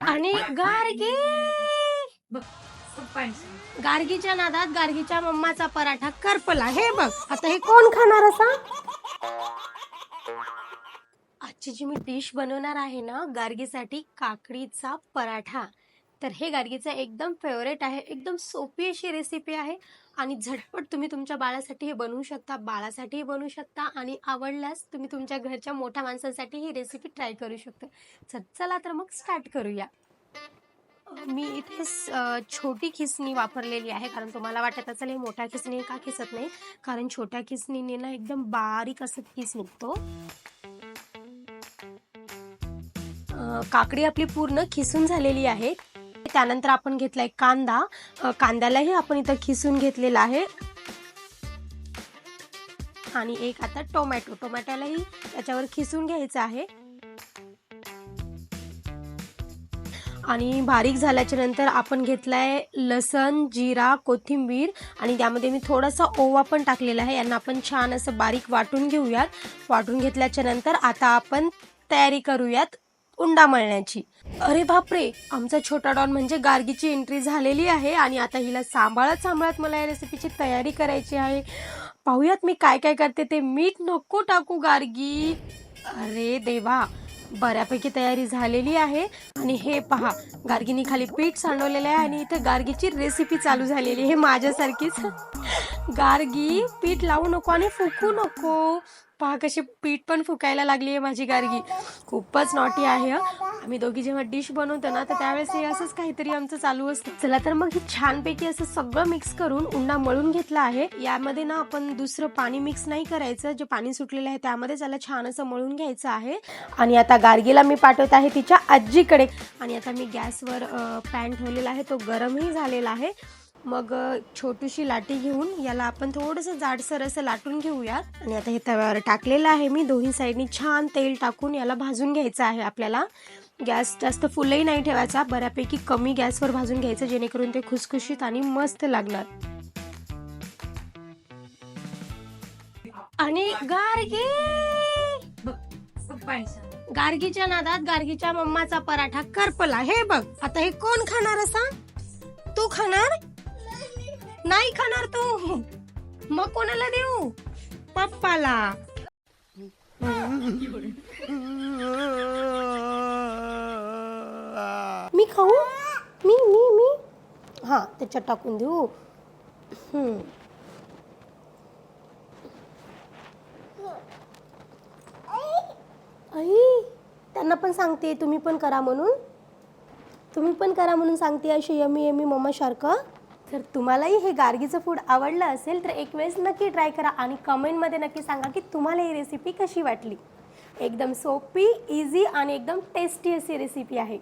आणि गार्गी! बघ गार्गीच्या नादात गार्गीच्या मम्माचा पराठा करपला. हे बघ आता हे कोण खाणार असा? आजची जी मी डिश बनवणार आहे ना गार्गीसाठी काकडीचा पराठा. तर हे गार्गीचं एकदम फेवरेट आहे एकदम सोपी अशी रेसिपी आहे. आणि झटपट तुम्ही तुमच्या बाळासाठी हे बनवू शकता बाळासाठीही बनवू शकता आणि आवडल्यास तुम्ही तुमच्या घरच्या मोठ्या माणसांसाठी ही रेसिपी ट्राय करू शकता. चल चला तर मग स्टार्ट करूया. मी इथे छोटी खिसणी वापरलेली आहे कारण तुम्हाला वाटत असेल हे मोठ्या खिसणी का खिसत नाही? कारण छोट्या खिसणीने ना एकदम बारीक असं खिस निघतो. काकडी आपली पूर्ण खिसून झालेली आहे. त्यानंतर आपण घेतलाय कांदा. कांद्यालाही आपण इथं खिसून घेतलेला आहे. आणि एक आता टोमॅटो. टोमॅटोलाही त्याच्यावर खिसून घ्यायचं आहे. आणि बारीक झाल्याच्यानंतर आपण घेतलाय लसण जिरा कोथिंबीर. आणि त्यामध्ये मी थोडासा ओवा पण टाकलेला आहे. यांना आपण छान असं बारीक वाटून घेऊयात. वाटून घेतल्याच्या नंतर आता आपण तयारी करूयात. उंडा मळण्याची. अरे बापरे आमचा छोटा डॉन म्हणजे गार्गीची एंट्री झालेली आहे आणि आता हिला सांभाळत सांभाळत मला या रेसिपीची तयारी करायची आहे. पाहूयात मी काय काय करते ते मीठ नको टाकू गार्गी. अरे देवा बऱ्यापैकी तयारी झालेली आहे. आणि हे पहा गार्गीनी खाली पीठ सांडवलेलं आहे आणि इथे गार्गीची रेसिपी चालू झालेली आहे माझ्यासारखीच. गार्गी पीठ लावू नको आणि फुकू नको. पहा कशी पीठ पण फुकायला लागली आहे माझी गार्गी. खूपच नॉटी आहे आम्ही दोघी जेव्हा डिश बनवतो ना तर त्यावेळेस हे असंच काहीतरी आमचं चालू असतं. चला तर मग हे छानपैकी असं सगळं मिक्स करून उंडा मळून घेतला आहे. यामध्ये ना आपण दुसरं पाणी मिक्स नाही करायचं. जे पाणी सुटलेलं आहे त्यामध्ये त्याला छान असं मळून घ्यायचं आहे. आणि आता गार्गीला मी पाठवत आहे तिच्या आजीकडे. आणि आता मी गॅसवर पॅन ठेवलेला आहे. तो गरमही झालेला आहे. मग छोटीशी लाटी घेऊन याला आपण थोडंसं जाडसर असं लाटून घेऊयात. आणि आता हे तव्यावर टाकलेलं आहे मी. दोन्ही साईडनी छान तेल टाकून याला भाजून घ्यायचं आहे आपल्याला. गॅस जास्त फुलही नाही ठेवायचा. बऱ्यापैकी कमी गॅसवर भाजून घ्यायचं जेणेकरून ते खुसखुशीत आणि मस्त लागणार. आणि गार्गी! गार्गीच्या नादात गार्गीच्या मम्माचा पराठा करपला. हे बघ आता हे कोण खाणार असा? तू खाणार? नाही खाणार तू. मग कोणाला देऊ? पप्पाला. मी खाऊ? मी मी मी? हा त्याच्यात टाकून देऊ. आई त्यांना पण सांगते तुम्ही पण करा म्हणून. तुम्ही पण करा म्हणून सांगते अशी यमी यमी मम्मासारखं तर तुम्हालाही हे गार्गीचं फूड आवडलं असेल तर एक वेळेस नक्की ट्राय करा आणि कमेंटमध्ये नक्की सांगा की तुम्हाला ही रेसिपी कशी वाटली. एकदम सोपी इझी आणि एकदम टेस्टी अशी रेसिपी आहे.